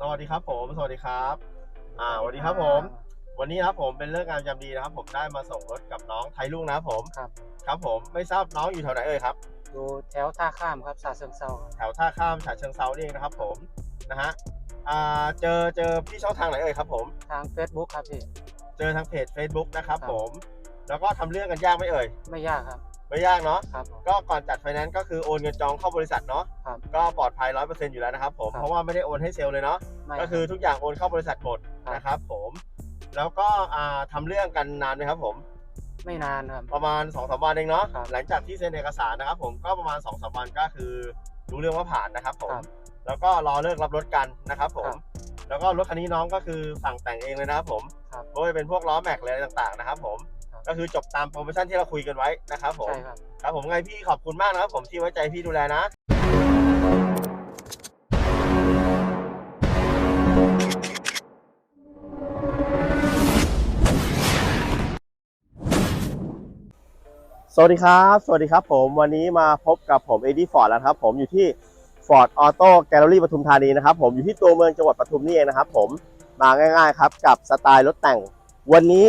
สวัสดีครับผม สวัสดีครับ อ่าสวัสดีครับผม วันนี้นะครับผมเป็นเรื่องงานยามดีนะครับ ผมได้มาส่งรถกับน้องไทยลุงนะครับผม ครับ ครับผม ไม่ทราบน้องอยู่แถวไหนเอ่ยครับ อยู่แถวท่าข้ามครับซาเซิงเซาครับแถวท่าข้ามฉะเชิงเซานี่เองนะครับ ผม นะฮะ อ่า เจอ เจอพี่ช่องทางไหนเอ่ยครับผม ทาง Facebook ครับพี่ เจอทางเพจ Facebook นะครับครับผม แล้วก็ทำเรื่องกันยากไหมเอ่ย ไม่ยากครับ ไม่ยากเนาะครับผม ก็ก่อนจัดไฟแนนซ์ก็คือโอนเงินจองเข้าบริษัทเนาะครับก็ปลอดภัยร้อยเปอร์เซ็นต์อยู่แล้วนะครับผมครับ เพราะว่าไม่ได้โอนให้เซลล์เลยเนาะไม่ก็คือทุกอย่างโอนเข้าบริษัทหมดครับนะครับผมแล้วก็อ่าทำเรื่องกันนานไหมครับผม ไม่นานครับ ประมาณ2อสวันเองเนาะครับหลังจากที่เซ็นเอกสารนะครับผมก็ประมาณ2อสวันก็คือรู้เรื่องว่าผ่านนะครับผมครับแล้วก็รอเลิกรับรถกันนะครับผมครับแล้วก็รถคันนี้น้องก็คือสั่งแต่งเองเลยนะครับผมครับ ไม่ว่าจะเป็นพวกล้อแม็กอะไรต่างๆนะครับผมครับ ก็คือจบตามโปรโมชั่นที่เราคุยกันไว้นะครับผมใช่ครับครับผมไงพี่ขอบคุณมากนะครับผมที่ไว้ใจพี่ดูแลนะสวัสดีครับ สวัสดีครับผมวันนี้มาพบกับผมเอดี้ฟอร์ดแล้วครับผมอยู่ที่ Ford Auto Gallery ปทุมธานีนะครับผมอยู่ที่ตัวเมืองจังหวัดปทุมนี่เองนะครับผมมาง่ายๆครับกับสไตล์รถแต่ง วันนี้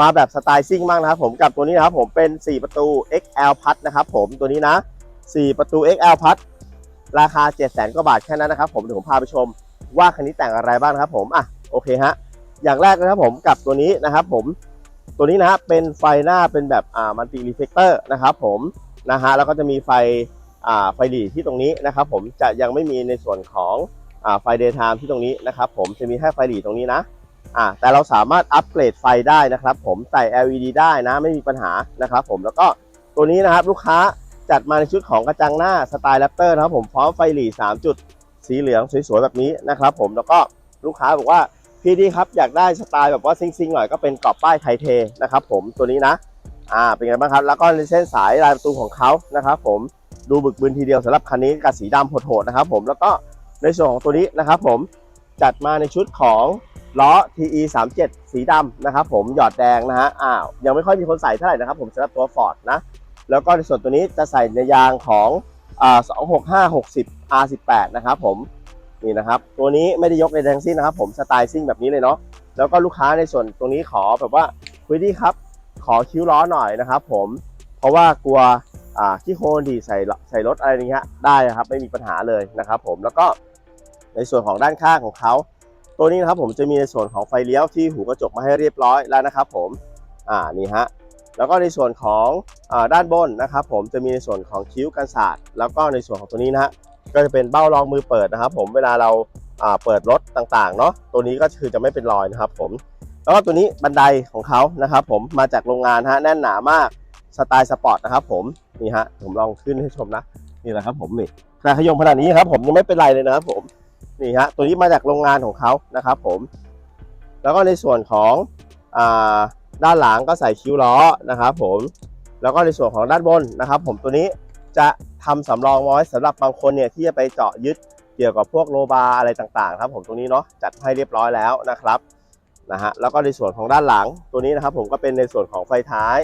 มาแบบสไตล์ซิ่งมากนะครับผมกับตัวนี้นะครับผมเป็น 4 ประตู XL พัดนะครับผมตัวนี้นะ 4 ประตู XL พัดราคา7 0 0 0 0 0กว่าบาทแค่นั้นนะครับผมเดี๋ยวผมพาไปชมว่าคันนี้แต่งอะไรบ้างครับผมอะโอเคฮะอย่างแรกนะครับผมกับตัวนี้นะครับผมตัวนี้นะฮะเป็นไฟหน้าเป็นแบบอ่ามัลติรีเฟกเตอร์นะครับผมนะฮะแล้วก็จะมีไฟอ่าไฟหลีที่ตรงนี้นะครับผมจะยังไม่มีในส่วนของอ่าไฟเดย์ไทม์ที่ตรงนี้นะครับผมจะมีแค่ไฟหลีตรงนี้นะ อ่าแต่เราสามารถอัปเกรดไฟได้นะครับผมใส่ LED ได้นะไม่มีปัญหานะครับผมแล้วก็ตัวนี้นะครับลูกค้าจัดมาในชุดของกระจังหน้าสไตล์แรปเตอร์นะครับผมพร้อมไฟหลี3จุดสีเหลืองสวยๆแบบนี้นะครับผมแล้วก็ลูกค้าบอกว่าพี่ดีครับอยากได้สไตล์แบบว่าซิงๆหน่อยก็เป็นกรอบป้ายไทเทนะครับผมตัวนี้นะอ่าเป็นไงบ้างครับ แล้วก็ในเส้นสายลายประตูของเขานะครับผมดูบึกบึนทีเดียวสำหรับคันนี้กับสีดำโหดๆนะครับผมแล้วก็ในส่วนของตัวนี้นะครับผมจัดมาในชุดของ ล้อ TE 3 7สีดำนะครับผมหยอดแดงนะฮะอ้าวยังไม่ค่อยมีคนใส่เท่าไหร่นะครับผมสำหรับตัว Ford นะ แล้วก็ในส่วนตัวนี้จะใส่ในยางของอ่า26560 R18 นะครับผมนี่นะครับ ตัวนี้ไม่ได้ยกในแดงสิ้นนะครับผมสไตล์ซิ่งแบบนี้เลยเนาะแล้วก็ลูกค้าในส่วนตรงนี้ขอแบบว่าคุยดีครับ ขอคิ้วล้อหน่อยนะครับผมเพราะว่ากลัวอ่าขี้โคลนดีใส่ใส่รถอะไรอย่างเงี้ยได้นะครับไม่มีปัญหาเลยนะครับผมแล้วก็ในส่วนของด้านข้างของเขา ตัวนี้นะครับผมจะมีในส่วนของไฟเลี้ยวที่หูกระจกมาให้เรียบร้อยแล้วนะครับผมอ่านี่ฮะแล้วก็ในส่วนของอด้านบนนะครับผมจะมีในส่วนของคิ้วกันศาสตร์แล้วก็ในส่วนของตัวนี้นะฮะก็จะเป็นเบ้ารองมือเปิดนะครับ ผมเวลาเราอ่าเปิดรถต่างๆเนาะตัวนี้ก็คือจะไม่เป็นรอยนะครับ ผมแล้วก็ตัวนี้บันไดของเขานะครับ ผมมาจากโรงงานฮะแน่นหนามากสไตล์สปอร์ตนะครับผมนี่ฮะผมลองขึ้นให้ชมนะนี่แหละครับ ผมนี่แต่ขยมขนาดนี้ครับ ผมยังไม่เป็นไรเลยนะครับผม นี่ฮะตัวนี้มาจากโรงงานของเขานะครับผม แล้วก็ในส่วนของอด้านหลังก็ใส่คิ้วล้อนะครับผมแล้วก็ในส่วนของด้านบนนะครับ ผมตัวนี้จะทำสำรองไว้สำหรับบางคนเนี่ยที่จะไปเจาะยึดเกี่ยวกับพวกโลบาอะไรต่างๆ ครับ ผมตรงนี้เนาะจัดให้เรียบร้อยแล้วนะครับนะฮะแล้วก็ในส่วนของด้านหลังตัวนี้นะครับ ผมก็เป็นในส่วนของไฟท้าย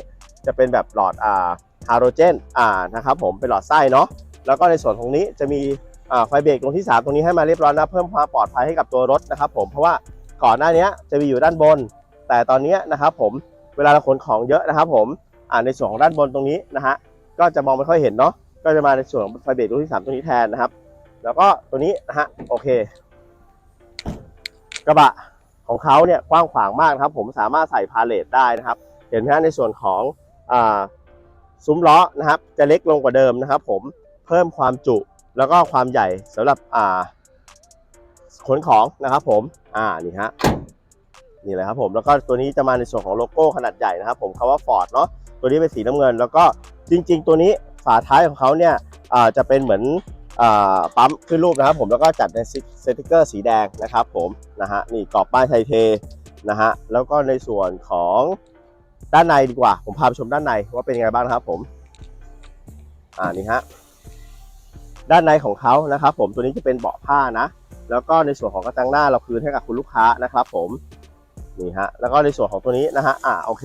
จะเป็นแบบหลอดอ่าฮาโลเจนอ่านะครับผมเป็นหลอดไส้เนาะแล้วก็ในส่วนตรงนี้จะมี ไฟเบรกตรงที่ 3 ตรงนี้ให้มาเรียบร้อยนะเพิ่มความปลอดภัยให้กับตัวรถนะครับผมเพราะว่าก่อนหน้านี้จะมีอยู่ด้านบน แต่ตอนนี้นะครับผมเวลาเราขนของเยอะนะครับผมในส่วนของด้านบนตรงนี้นะฮะก็จะมองไม่ค่อยเห็นเนาะก็จะมาในส่วนของไฟเบรกตัวที่ 3ตัวนี้แทนนะครับ แล้วก็ตัวนี้นะฮะโอเค กระบะของเขาเนี่ยกว้างขวางมากครับ ผมสามารถใส่พาเลทได้นะครับ เห็นไหมฮะในส่วนของอซุ้มล้อนะครับ จะเล็กลงกว่าเดิมนะครับ ผมเพิ่มความจุ แล้วก็ความใหญ่สำหรับอ่าขนของนะครับผมอ่านี่ฮะนี่เลยครับผมแล้วก็ตัวนี้จะมาในส่วนของโลโก้ขนาดใหญ่นะครับผมคาว่า Ford เนาะตัวนี้เป็นสีน้ำเงิน แล้วก็จริง ๆ ตัวนี้ฝาท้ายของเขาเนี่ยอ่าจะเป็นเหมือนอาปั๊มขึ้นรูปนะครับผมแล้วก็จัดในสติกเกอร์สีแดงนะครับผมนะฮะนี่กรอบป้ายไทยเทนะฮะแล้วก็ในส่วนของด้านในดีกว่า ผมพาไปชมด้านในว่าเป็นยังไงบ้างนะครับผมอ่านี่ฮะ ด้านในของเขานะครับ ผมตัวนี้จะเป็นเบาะผ้านะ แล้วก็ในส่วนของกระจังหน้าเราคืนให้กับคุณลูกค้านะครับ ผมนี่ฮะแล้วก็ในส่วนของตัวนี้นะฮะอ่าโอเค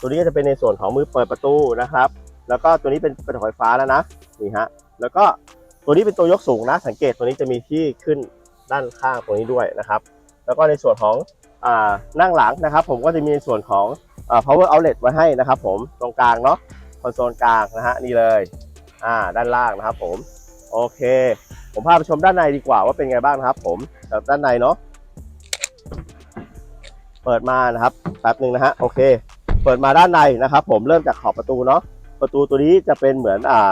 ตัวนี้ก็จะเป็นในส่วนของมือเปิดประตูนะครับ แล้วก็ตัวนี้เป็นเป็นไฟฟ้าแล้วนะนี่ฮะแล้วก็ตัวนี้เป็นตัวยกสูงนะ สังเกตตัวนี้จะมีที่ขึ้นด้านข้างตรงนี้ด้วยนะครับ แล้วก็ในส่วนของอ่านั่งหลังนะครับ ผมก็จะมีในส่วนของอ่า power outlet ไว้ให้นะครับ ผมตรงกลางเนาะคอนโซลกลางนะฮะนี่เลยอ่าด้านล่างนะครับผม โอเค ผมพาไปชมด้านในดีกว่าว่าเป็นไงบ้างนะครับ ผมจากด้านในเนาะเปิดมานะครับแป๊บหนึ่งนะฮะโอเค เปิดมาด้านในนะครับ ผมเริ่มจากขอบประตูเนาะประตูตัวนี้จะเป็นเหมือนอ่า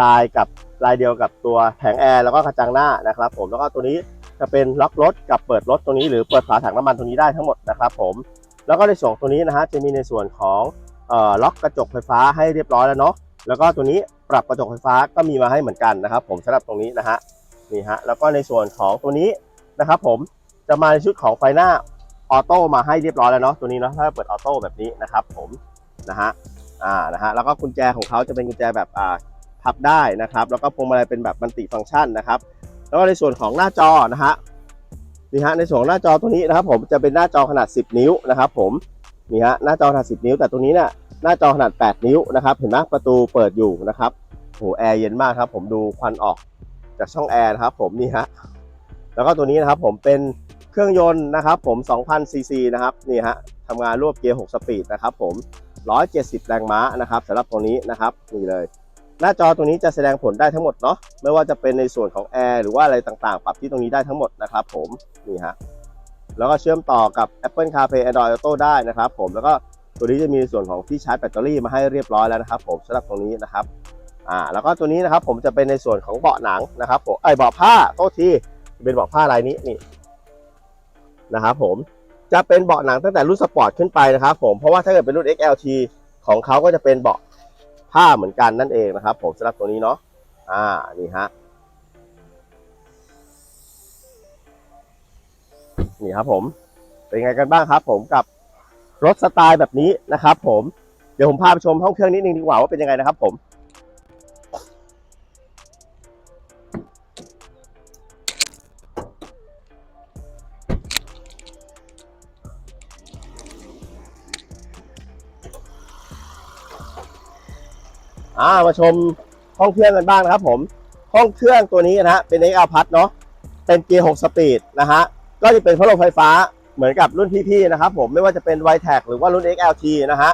ลายกับลายเดียวกับตัวแผงแอร์แล้วก็กระจังหน้านะครับ ผมแล้วก็ตัวนี้จะเป็นล็อกรถกับเปิดรถตรงนี้หรือเปิดฝาถังน้ำมันตรงนี้ได้ทั้งหมดนะครับ ผมแล้วก็ในส่วนตัวนี้นะฮะจะมีในส่วนของออล็อกกระจกไฟฟ้าให้เรียบร้อยแล้วเนาะแล้วก็ตัวนี้ รับกระจกไฟฟ้าก็มีมาให้เหมือนกันนะครับ ผมสำหรับตรงนี้นะฮะนี่ฮะแล้วก็ในส่วนของตัวนี้นะครับ ผมจะมาในชุดของไฟหน้าออโต้มาให้เรียบร้อยแล้วเนาะตัวนี้เนาะถ้าเปิดออโต้แบบนี้นะครับ ผมนะฮะอ่านะฮะแล้วก็กุญแจของเขาจะเป็นกุญแจแบบอ่าพับได้นะครับ แล้วก็พวงมาลัยเป็นแบบมัลติฟังก์ชันนะครับ แล้วก็ในส่วนของหน้าจอนะฮะนี่ฮะในส่วนของหน้าจอตัวนี้นะครับ ผมจะเป็นหน้าจอขนาด 10 นิ้วนะครับ ผมนี่ฮะหน้าจอขนาด 10 นิ้ว แต่ตัวนี้เนี่ยหน้าจอขนาด 8 นิ้วนะครับ เห็นไหมประตูเปิดอยู่นะครับ โหแอร์เย็นมากครับ ผมดูควันออกจากช่องแอร์นะครับผมนี่ฮะแล้วก็ตัวนี้นะครับผมเป็นเครื่องยนต์นะครับผม2,000ซีซีนะครับนี่ฮะทำงานรวบเกียร์ 6 สปีดนะครับผม 170 แรงม้านะครับสำหรับตัวนี้นะครับนี่เลย หน้าจอตรงนี้จะแสดงผลได้ทั้งหมดเนาะไม่ว่าจะเป็นในส่วนของแอร์หรือว่าอะไรต่างๆ ปรับที่ตรงนี้ได้ทั้งหมดนะครับผมนี่ฮะแล้วก็เชื่อมต่อกับ Apple CarPlay Android Auto ได้นะครับผมแล้วก็ตัวนี้จะมีในส่วนของที่ชาร์จแบตเตอรี่มาให้เรียบร้อยแล้วนะครับผมสำหรับตรงนี้นะครับ อ่าแล้วก็ตัวนี้นะครับผมจะเป็นในส่วนของเบาะหนังนะครับผมไอเบาะผ้าโทษทีเป็นเบาะผ้าลายนี้นี่นะครับผมจะเป็นเบาะหนังตั้งแต่รุ่นสปอร์ตขึ้นไปนะครับผมเพราะว่าถ้าเกิดเป็นรุ่น XLT ของเขาก็จะเป็นเบาะผ้าเหมือนกันนั่นเองนะครับ ผมสำหรับตัวนี้เนาะอ่านี่ฮะนี่ครับผมเป็นไงกันบ้างครับ ผมกับรถสไตล์แบบนี้นะครับ ผมเดี๋ยวผมพาไปชมห้องเครื่องนิดนึงดีกว่าว่าเป็นยังไงนะครับ ผม อ่ามาชมห้องเครื่องกันบ้างนะครับ ผม ห้องเครื่องตัวนี้นะฮะเป็น XL พัดเนาะเป็นเกียร์6สปีดนะฮะก็จะเป็นพัดลมไฟฟ้าเหมือนกับรุ่นพี่ๆนะครับ ผมไม่ว่าจะเป็น y t e c หรือว่ารุ่น XLT นะฮะ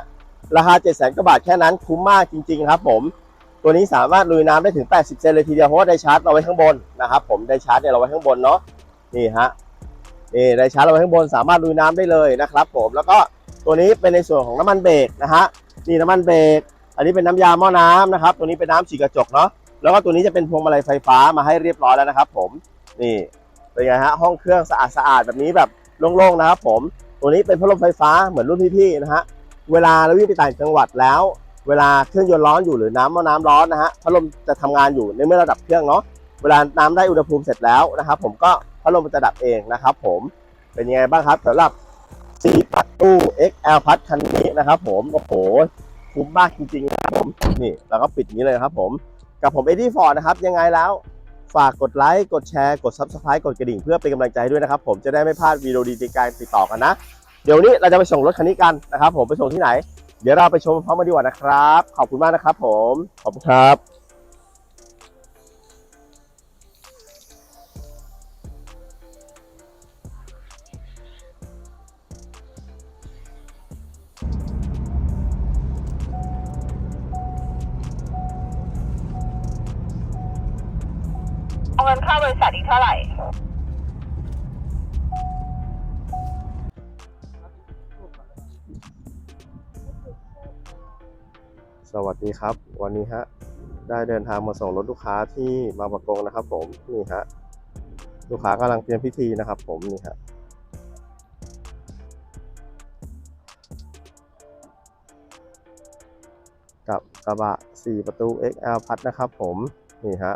ราคา7 0 0 0 0 0กว่าบาทแค่นั้นคุ้มมากจริง ๆ ครับ ผม ตัวนี้สามารถลุยน้ำได้ถึง 80 เซนเลยทีเดียวเพราะว่าไดชาร์จเราไว้ข้างบนนะครับผมไดชาร์จเนี่ยเราไว้ข้างบนเนาะนี่ฮะนี่ไดชาร์จเราไว้ข้างบนสามารถลุยน้ำได้เลยนะครับ ผมแล้วก็ตัวนี้เป็นในส่วนของน้ำมันเบรกนะฮะนี่น้ำมันเบรก อันนี้เป็นน้ำยาหม้อน้ำนะครับ ตัวนี้เป็นน้ำฉีดกระจกเนาะ แล้วก็ตัวนี้จะเป็นพวงมาลัยไฟฟ้ามาให้เรียบร้อยแล้วนะครับ ผม นี่ เป็นไงฮะ ห้องเครื่องสะอาดสะอาดแบบนี้แบบโล่งๆนะครับ ผม ตัวนี้เป็นพัดลมไฟฟ้าเหมือนรุ่นพี่ๆนะฮะ เวลาเราวิ่งไปต่างจังหวัดแล้ว เวลาเครื่องยนต์ร้อนอยู่หรือน้ำหม้อน้ำร้อนนะฮะ พัดลมจะทำงานอยู่ในเมื่อระดับเครื่องเนาะ เวลาน้ำได้อุณหภูมิเสร็จแล้วนะครับ ผมก็พัดลมมันจะดับเองนะครับ ผม เป็นยังไงบ้างครับสำหรับ4ประตู XL พัดคันนี้นะครับ ผม โอ้โห คุ้มมากจริงๆนะครับผมนี่เราก็ปิดนี้เลยนะครับผม กับผมเอ็ดดี้ฟอร์ดนะครับ ยังไงแล้ว ฝากกดไลค์กดแชร์กด Subscribe กดกระดิ่งเพื่อเป็นกำลังใจให้ด้วยนะครับผมจะได้ไม่พลาดวีดีโอดีๆการติดต่อกันนะ เดี๋ยวนนี้เราจะไปส่งรถคันนี้กันนะครับผมไปส่งที่ไหน เดี๋ยวเราไปชมพร้อมกันดีกว่านะครับ ขอบคุณมากนะครับผมขอบคุณครับ เอาเงินเข้าบริษัทอีกเท่าไหร่ สวัสดีครับ วันนี้ฮะ ได้เดินทางมาส่งรถลูกค้าที่บางประกงนะครับ ผมนี่ฮะลูกค้ากำลังเตรียมพิธีนะครับ ผมนี่ฮะกับกระบะ 4 ประตู XL พัดนะครับผม นี่ฮะ